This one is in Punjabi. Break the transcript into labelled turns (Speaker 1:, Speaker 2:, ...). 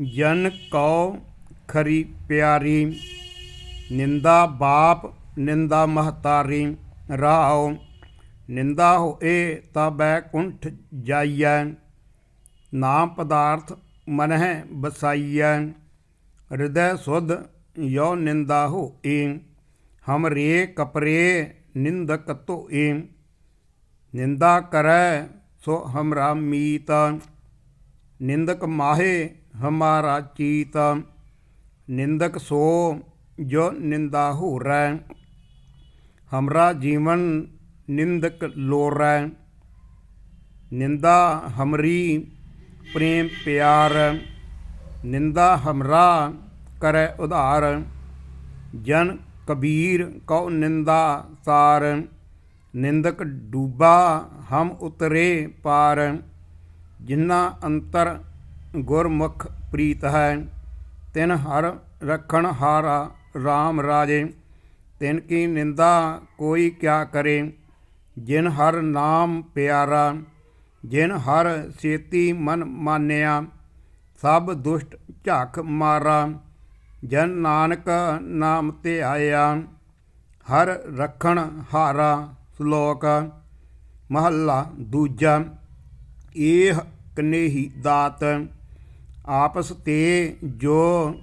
Speaker 1: ਜਨ ਕਉ ਖਰੀ ਪਿਆਰੀ, ਨਿੰਦਾ ਬਾਪ, ਨਿੰਦਾ ਮਹਤਾਰੀ ਰਾਉ ਨਿੰਦਾ ਹੋਏ ਤਾਂ ਬੈਕੁੰਠ ਜਾਈਐ, ਨਾਮ ਪਦਾਰਥ ਮਨਹਿ ਬਸਾਈਐ, ਹਿਰਦੈ ਸੁਧ ਯੋ ਨਿੰਦਾ ਹੋਏ ਹਮਰੇ ਕਪਰੇ ਨਿੰਦਕ ਧੋਏ ਨਿੰਦਾ ਕਰੈ ਸੋ ਹਮਰਾ ਮੀਤ। ਨਿੰਦਕ ਮਾਹੇ ਹਮਾਰਾ ਚੀਤ, ਨਿੰਦਕ ਸੋ ਜੋ ਨਿੰਦਾ ਹੋਰੈ। ਹਮਰਾ ਜੀਵਨ ਨਿੰਦਕ ਲੋਰੈ। ਨਿੰਦਾ ਹਮਰੀ ਪ੍ਰੇਮ ਪਿਆਰ, ਨਿੰਦਾ ਹਮਰਾ ਕਰੈ ਉਧਾਰ। ਜਨ ਕਬੀਰ ਕਉ ਨਿੰਦਾ ਸਾਰ, ਨਿੰਦਕ ਡੂਬਾ ਹਮ ਉਤਰੇ ਪਾਰ। ਜਿਨ੍ਹਾਂ ਅੰਤਰ ਗੁਰਮੁਖ ਪ੍ਰੀਤ ਹੈ, ਤਿਨ ਹਰ ਰਖਣ ਹਾਰਾ RAM ਰਾਜੇ। ਤਿਨ ਕੀ ਨਿੰਦਾ ਕੋਈ ਕਿਆ ਕਰੇ, ਜਿਨ ਹਰ ਨਾਮ ਪਿਆਰਾ, ਜਿਨ ਹਰ ਸੇਤੀ ਮਨ ਮਾਨਿਆ, ਸਭ ਦੁਸ਼ਟ ਝਾਕ ਮਾਰਾ। ਜਨ ਨਾਨਕ ਨਾਮ ਤੇ ਆਇਆ ਹਰ ਰਖਣ ਹਾਰਾ ਸ਼ਲੋਕ। ਮਹੱਲਾ ਦੂਜਾ ਇਹ ਕਨੇਹੀ ਦਾਤ। ਆਪਸ ਤੇ ਜੋ